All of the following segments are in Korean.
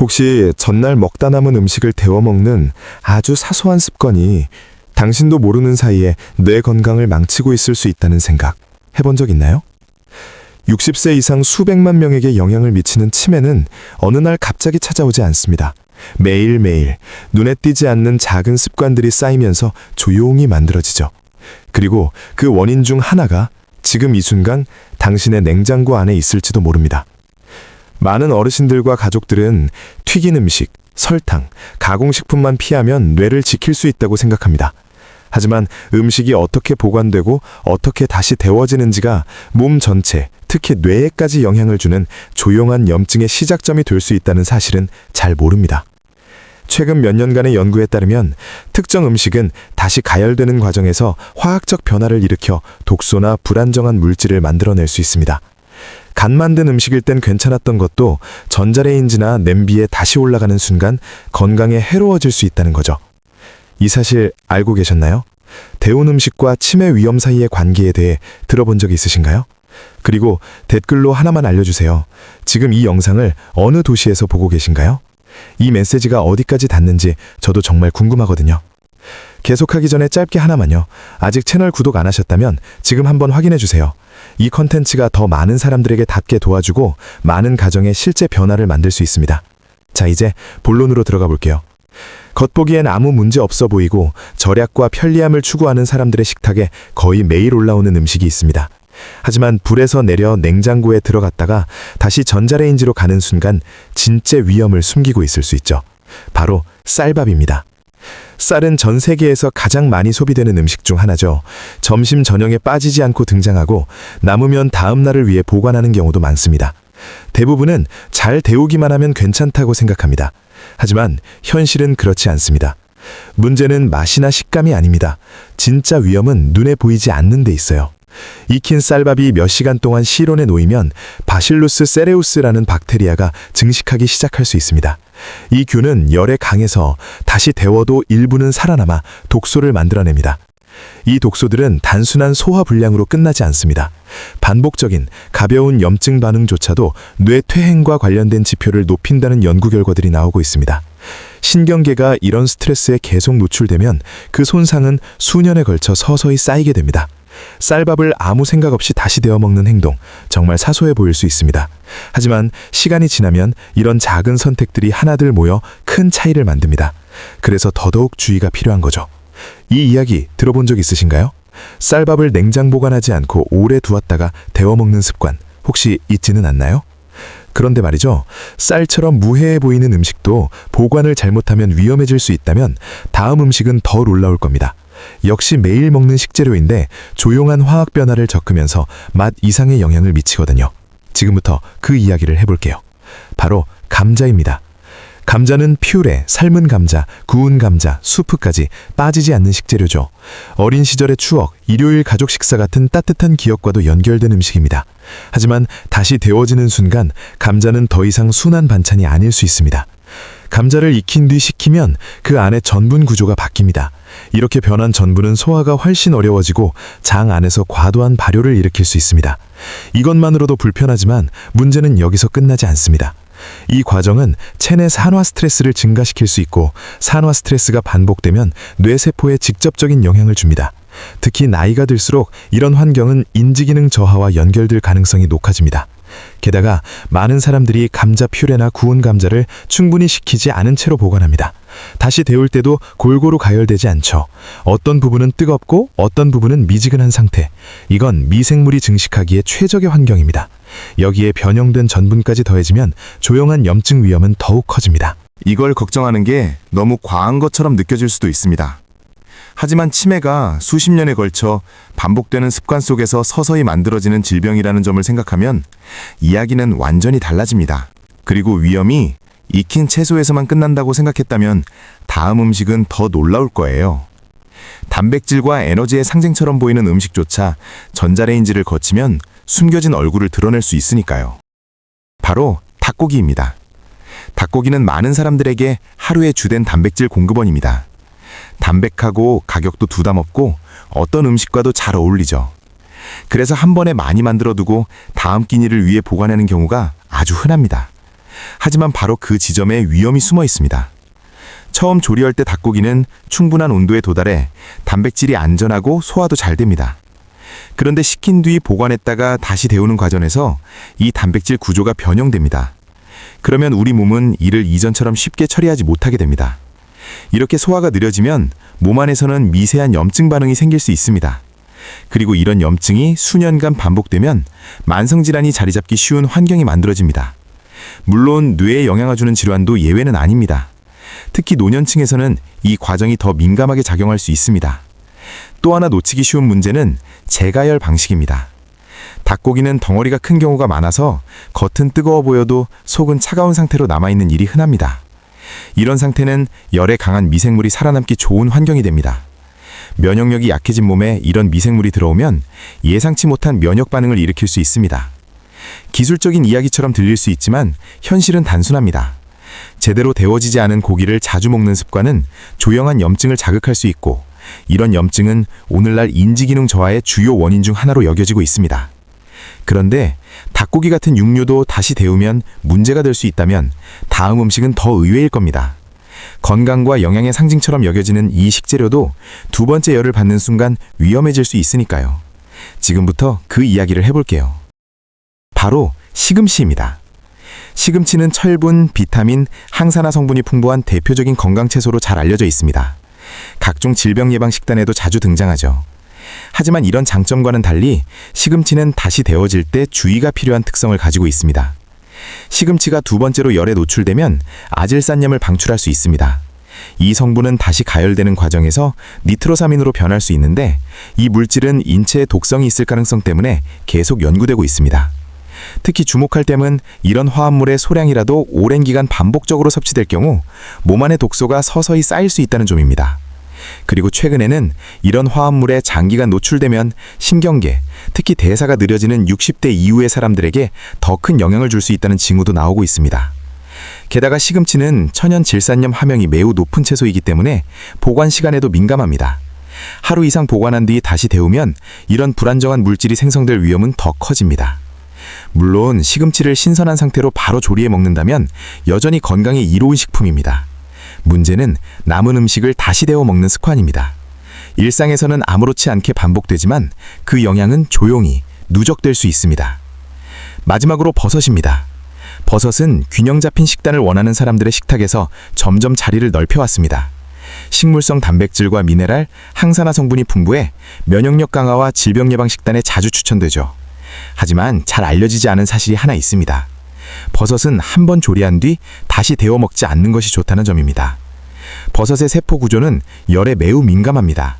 혹시 전날 먹다 남은 음식을 데워 먹는 아주 사소한 습관이 당신도 모르는 사이에 뇌 건강을 망치고 있을 수 있다는 생각 해본 적 있나요? 60세 이상 수백만 명에게 영향을 미치는 치매는 어느 날 갑자기 찾아오지 않습니다. 매일매일 눈에 띄지 않는 작은 습관들이 쌓이면서 조용히 만들어지죠. 그리고 그 원인 중 하나가 지금 이 순간 당신의 냉장고 안에 있을지도 모릅니다. 많은 어르신들과 가족들은 튀긴 음식, 설탕, 가공식품만 피하면 뇌를 지킬 수 있다고 생각합니다. 하지만 음식이 어떻게 보관되고 어떻게 다시 데워지는지가 몸 전체, 특히 뇌에까지 영향을 주는 조용한 염증의 시작점이 될 수 있다는 사실은 잘 모릅니다. 최근 몇 년간의 연구에 따르면 특정 음식은 다시 가열되는 과정에서 화학적 변화를 일으켜 독소나 불안정한 물질을 만들어낼 수 있습니다. 간 만든 음식일 땐 괜찮았던 것도 전자레인지나 냄비에 다시 올라가는 순간 건강에 해로워질 수 있다는 거죠. 이 사실 알고 계셨나요? 데운 음식과 치매 위험 사이의 관계에 대해 들어본 적 있으신가요? 그리고 댓글로 하나만 알려주세요. 지금 이 영상을 어느 도시에서 보고 계신가요? 이 메시지가 어디까지 닿는지 저도 정말 궁금하거든요. 계속하기 전에 짧게 하나만요. 아직 채널 구독 안 하셨다면 지금 한번 확인해 주세요. 이 컨텐츠가 더 많은 사람들에게 닿게 도와주고 많은 가정의 실제 변화를 만들 수 있습니다. 자, 이제 본론으로 들어가 볼게요. 겉보기엔 아무 문제 없어 보이고 절약과 편리함을 추구하는 사람들의 식탁에 거의 매일 올라오는 음식이 있습니다. 하지만 불에서 내려 냉장고에 들어갔다가 다시 전자레인지로 가는 순간 진짜 위험을 숨기고 있을 수 있죠. 바로 쌀밥입니다. 쌀은 전 세계에서 가장 많이 소비되는 음식 중 하나죠. 점심 저녁에 빠지지 않고 등장하고 남으면 다음 날을 위해 보관하는 경우도 많습니다. 대부분은 잘 데우기만 하면 괜찮다고 생각합니다. 하지만 현실은 그렇지 않습니다. 문제는 맛이나 식감이 아닙니다. 진짜 위험은 눈에 보이지 않는 데 있어요. 익힌 쌀밥이 몇 시간 동안 실온에 놓이면 바실루스 세레우스라는 박테리아가 증식하기 시작할 수 있습니다. 이 균은 열에 강해서 다시 데워도 일부는 살아남아 독소를 만들어냅니다. 이 독소들은 단순한 소화 불량으로 끝나지 않습니다. 반복적인 가벼운 염증 반응조차도 뇌 퇴행과 관련된 지표를 높인다는 연구 결과들이 나오고 있습니다. 신경계가 이런 스트레스에 계속 노출되면 그 손상은 수년에 걸쳐 서서히 쌓이게 됩니다. 쌀밥을 아무 생각 없이 다시 데워 먹는 행동, 정말 사소해 보일 수 있습니다. 하지만 시간이 지나면 이런 작은 선택들이 하나둘 모여 큰 차이를 만듭니다. 그래서 더더욱 주의가 필요한 거죠. 이 이야기 들어본 적 있으신가요? 쌀밥을 냉장 보관하지 않고 오래 두었다가 데워 먹는 습관, 혹시 있지는 않나요? 그런데 말이죠. 쌀처럼 무해해 보이는 음식도 보관을 잘못하면 위험해질 수 있다면 다음 음식은 더 놀라울 겁니다. 역시 매일 먹는 식재료인데 조용한 화학 변화를 적으면서 맛 이상의 영향을 미치거든요. 지금부터 그 이야기를 해볼게요. 바로 감자입니다. 감자는 퓨레, 삶은 감자, 구운 감자, 수프까지 빠지지 않는 식재료죠. 어린 시절의 추억, 일요일 가족 식사 같은 따뜻한 기억과도 연결된 음식입니다. 하지만 다시 데워지는 순간 감자는 더 이상 순한 반찬이 아닐 수 있습니다. 감자를 익힌 뒤 식히면 그 안에 전분 구조가 바뀝니다. 이렇게 변한 전분은 소화가 훨씬 어려워지고 장 안에서 과도한 발효를 일으킬 수 있습니다. 이것만으로도 불편하지만 문제는 여기서 끝나지 않습니다. 이 과정은 체내 산화 스트레스를 증가시킬 수 있고 산화 스트레스가 반복되면 뇌세포에 직접적인 영향을 줍니다. 특히 나이가 들수록 이런 환경은 인지기능 저하와 연결될 가능성이 높아집니다. 게다가 많은 사람들이 감자 퓨레나 구운 감자를 충분히 식히지 않은 채로 보관합니다. 다시 데울 때도 골고루 가열되지 않죠. 어떤 부분은 뜨겁고 어떤 부분은 미지근한 상태. 이건 미생물이 증식하기에 최적의 환경입니다. 여기에 변형된 전분까지 더해지면 조용한 염증 위험은 더욱 커집니다. 이걸 걱정하는 게 너무 과한 것처럼 느껴질 수도 있습니다. 하지만 치매가 수십 년에 걸쳐 반복되는 습관 속에서 서서히 만들어지는 질병이라는 점을 생각하면 이야기는 완전히 달라집니다. 그리고 위험이 익힌 채소에서만 끝난다고 생각했다면 다음 음식은 더 놀라울 거예요. 단백질과 에너지의 상징처럼 보이는 음식조차 전자레인지를 거치면 숨겨진 얼굴을 드러낼 수 있으니까요. 바로 닭고기입니다. 닭고기는 많은 사람들에게 하루의 주된 단백질 공급원입니다. 담백하고 가격도 부담 없고 어떤 음식과도 잘 어울리죠. 그래서 한 번에 많이 만들어 두고 다음 끼니를 위해 보관하는 경우가 아주 흔합니다. 하지만 바로 그 지점에 위험이 숨어 있습니다. 처음 조리할 때 닭고기는 충분한 온도에 도달해 단백질이 안전하고 소화도 잘 됩니다. 그런데 식힌 뒤 보관했다가 다시 데우는 과정에서 이 단백질 구조가 변형됩니다. 그러면 우리 몸은 이를 이전처럼 쉽게 처리하지 못하게 됩니다. 이렇게 소화가 느려지면 몸 안에서는 미세한 염증 반응이 생길 수 있습니다. 그리고 이런 염증이 수년간 반복되면 만성질환이 자리 잡기 쉬운 환경이 만들어집니다. 물론 뇌에 영향을 주는 질환도 예외는 아닙니다. 특히 노년층에서는 이 과정이 더 민감하게 작용할 수 있습니다. 또 하나 놓치기 쉬운 문제는 재가열 방식입니다. 닭고기는 덩어리가 큰 경우가 많아서 겉은 뜨거워 보여도 속은 차가운 상태로 남아있는 일이 흔합니다. 이런 상태는 열에 강한 미생물이 살아남기 좋은 환경이 됩니다. 면역력이 약해진 몸에 이런 미생물이 들어오면 예상치 못한 면역 반응을 일으킬 수 있습니다. 기술적인 이야기처럼 들릴 수 있지만 현실은 단순합니다. 제대로 데워지지 않은 고기를 자주 먹는 습관은 조용한 염증을 자극할 수 있고 이런 염증은 오늘날 인지기능 저하의 주요 원인 중 하나로 여겨지고 있습니다. 그런데 닭고기 같은 육류도 다시 데우면 문제가 될 수 있다면 다음 음식은 더 의외일 겁니다. 건강과 영양의 상징처럼 여겨지는 이 식재료도 두 번째 열을 받는 순간 위험해질 수 있으니까요. 지금부터 그 이야기를 해볼게요. 바로 시금치입니다. 시금치는 철분, 비타민, 항산화 성분이 풍부한 대표적인 건강 채소로 잘 알려져 있습니다. 각종 질병 예방 식단에도 자주 등장하죠. 하지만 이런 장점과는 달리 시금치는 다시 데워질 때 주의가 필요한 특성을 가지고 있습니다. 시금치가 두 번째로 열에 노출되면 아질산염을 방출할 수 있습니다. 이 성분은 다시 가열되는 과정에서 니트로사민으로 변할 수 있는데 이 물질은 인체에 독성이 있을 가능성 때문에 계속 연구되고 있습니다. 특히 주목할 점은 이런 화합물의 소량이라도 오랜 기간 반복적으로 섭취될 경우 몸 안의 독소가 서서히 쌓일 수 있다는 점입니다. 그리고 최근에는 이런 화합물에 장기간 노출되면 신경계, 특히 대사가 느려지는 60대 이후의 사람들에게 더 큰 영향을 줄 수 있다는 징후도 나오고 있습니다. 게다가 시금치는 천연 질산염 함량이 매우 높은 채소이기 때문에 보관 시간에도 민감합니다. 하루 이상 보관한 뒤 다시 데우면 이런 불안정한 물질이 생성될 위험은 더 커집니다. 물론 시금치를 신선한 상태로 바로 조리해 먹는다면 여전히 건강에 이로운 식품입니다. 문제는 남은 음식을 다시 데워 먹는 습관입니다. 일상에서는 아무렇지 않게 반복되지만 그 영향은 조용히 누적될 수 있습니다. 마지막으로 버섯입니다. 버섯은 균형 잡힌 식단을 원하는 사람들의 식탁에서 점점 자리를 넓혀왔습니다. 식물성 단백질과 미네랄, 항산화 성분이 풍부해 면역력 강화와 질병 예방 식단에 자주 추천되죠. 하지만 잘 알려지지 않은 사실이 하나 있습니다. 버섯은 한 번 조리한 뒤 다시 데워 먹지 않는 것이 좋다는 점입니다. 버섯의 세포 구조는 열에 매우 민감합니다.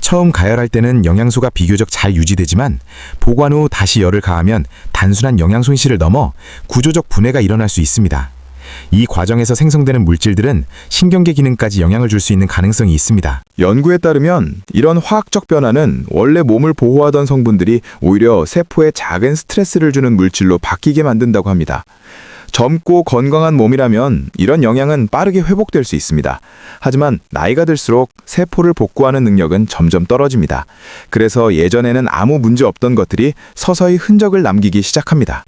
처음 가열할 때는 영양소가 비교적 잘 유지되지만 보관 후 다시 열을 가하면 단순한 영양 손실을 넘어 구조적 분해가 일어날 수 있습니다. 이 과정에서 생성되는 물질들은 신경계 기능까지 영향을 줄 수 있는 가능성이 있습니다. 연구에 따르면 이런 화학적 변화는 원래 몸을 보호하던 성분들이 오히려 세포에 작은 스트레스를 주는 물질로 바뀌게 만든다고 합니다. 젊고 건강한 몸이라면 이런 영향은 빠르게 회복될 수 있습니다. 하지만 나이가 들수록 세포를 복구하는 능력은 점점 떨어집니다. 그래서 예전에는 아무 문제 없던 것들이 서서히 흔적을 남기기 시작합니다.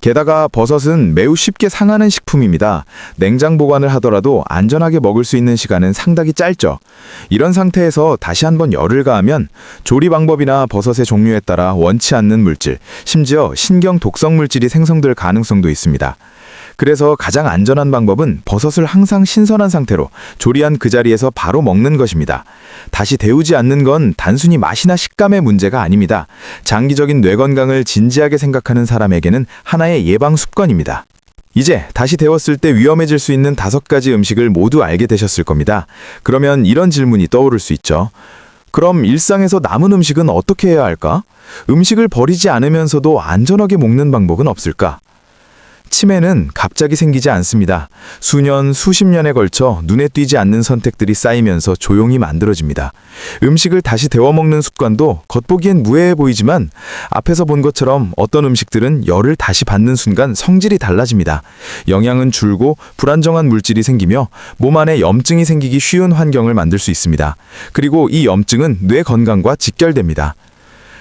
게다가 버섯은 매우 쉽게 상하는 식품입니다. 냉장 보관을 하더라도 안전하게 먹을 수 있는 시간은 상당히 짧죠. 이런 상태에서 다시 한번 열을 가하면 조리 방법이나 버섯의 종류에 따라 원치 않는 물질, 심지어 신경 독성 물질이 생성될 가능성도 있습니다. 그래서 가장 안전한 방법은 버섯을 항상 신선한 상태로 조리한 그 자리에서 바로 먹는 것입니다. 다시 데우지 않는 건 단순히 맛이나 식감의 문제가 아닙니다. 장기적인 뇌 건강을 진지하게 생각하는 사람에게는 하나의 예방 습관입니다. 이제 다시 데웠을 때 위험해질 수 있는 다섯 가지 음식을 모두 알게 되셨을 겁니다. 그러면 이런 질문이 떠오를 수 있죠. 그럼 일상에서 남은 음식은 어떻게 해야 할까? 음식을 버리지 않으면서도 안전하게 먹는 방법은 없을까? 치매는 갑자기 생기지 않습니다. 수년, 수십 년에 걸쳐 눈에 띄지 않는 선택들이 쌓이면서 조용히 만들어집니다. 음식을 다시 데워 먹는 습관도 겉보기엔 무해해 보이지만 앞에서 본 것처럼 어떤 음식들은 열을 다시 받는 순간 성질이 달라집니다. 영양은 줄고 불안정한 물질이 생기며 몸 안에 염증이 생기기 쉬운 환경을 만들 수 있습니다. 그리고 이 염증은 뇌 건강과 직결됩니다.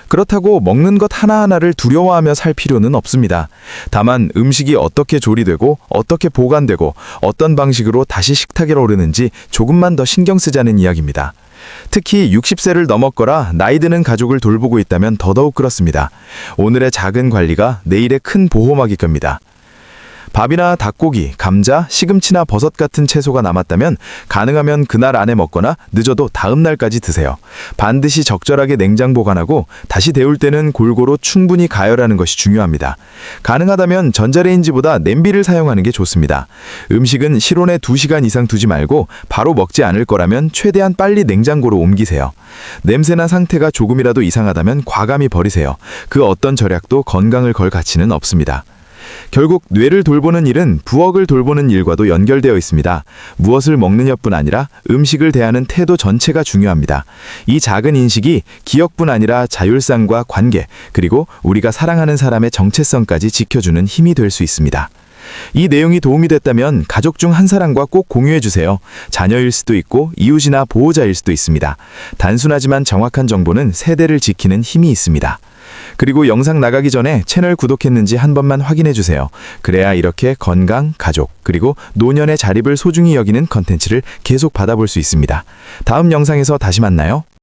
그렇다고 먹는 것 하나하나를 두려워하며 살 필요는 없습니다. 다만 음식이 어떻게 조리되고 어떻게 보관되고 어떤 방식으로 다시 식탁에 오르는지 조금만 더 신경 쓰자는 이야기입니다. 특히 60세를 넘었거나 나이 드는 가족을 돌보고 있다면 더더욱 그렇습니다. 오늘의 작은 관리가 내일의 큰 보호막일 겁니다. 밥이나 닭고기, 감자, 시금치나 버섯 같은 채소가 남았다면 가능하면 그날 안에 먹거나 늦어도 다음 날까지 드세요. 반드시 적절하게 냉장 보관하고 다시 데울 때는 골고루 충분히 가열하는 것이 중요합니다. 가능하다면 전자레인지보다 냄비를 사용하는 게 좋습니다. 음식은 실온에 2시간 이상 두지 말고 바로 먹지 않을 거라면 최대한 빨리 냉장고로 옮기세요. 냄새나 상태가 조금이라도 이상하다면 과감히 버리세요. 그 어떤 절약도 건강을 걸 가치는 없습니다. 결국 뇌를 돌보는 일은 부엌을 돌보는 일과도 연결되어 있습니다. 무엇을 먹느냐뿐 아니라 음식을 대하는 태도 전체가 중요합니다. 이 작은 인식이 기억뿐 아니라 자율성과 관계, 그리고 우리가 사랑하는 사람의 정체성까지 지켜주는 힘이 될 수 있습니다. 이 내용이 도움이 됐다면 가족 중 한 사람과 꼭 공유해 주세요. 자녀일 수도 있고 이웃이나 보호자일 수도 있습니다. 단순하지만 정확한 정보는 세대를 지키는 힘이 있습니다. 그리고 영상 나가기 전에 채널 구독했는지 한 번만 확인해 주세요. 그래야 이렇게 건강, 가족, 그리고 노년의 자립을 소중히 여기는 컨텐츠를 계속 받아볼 수 있습니다. 다음 영상에서 다시 만나요.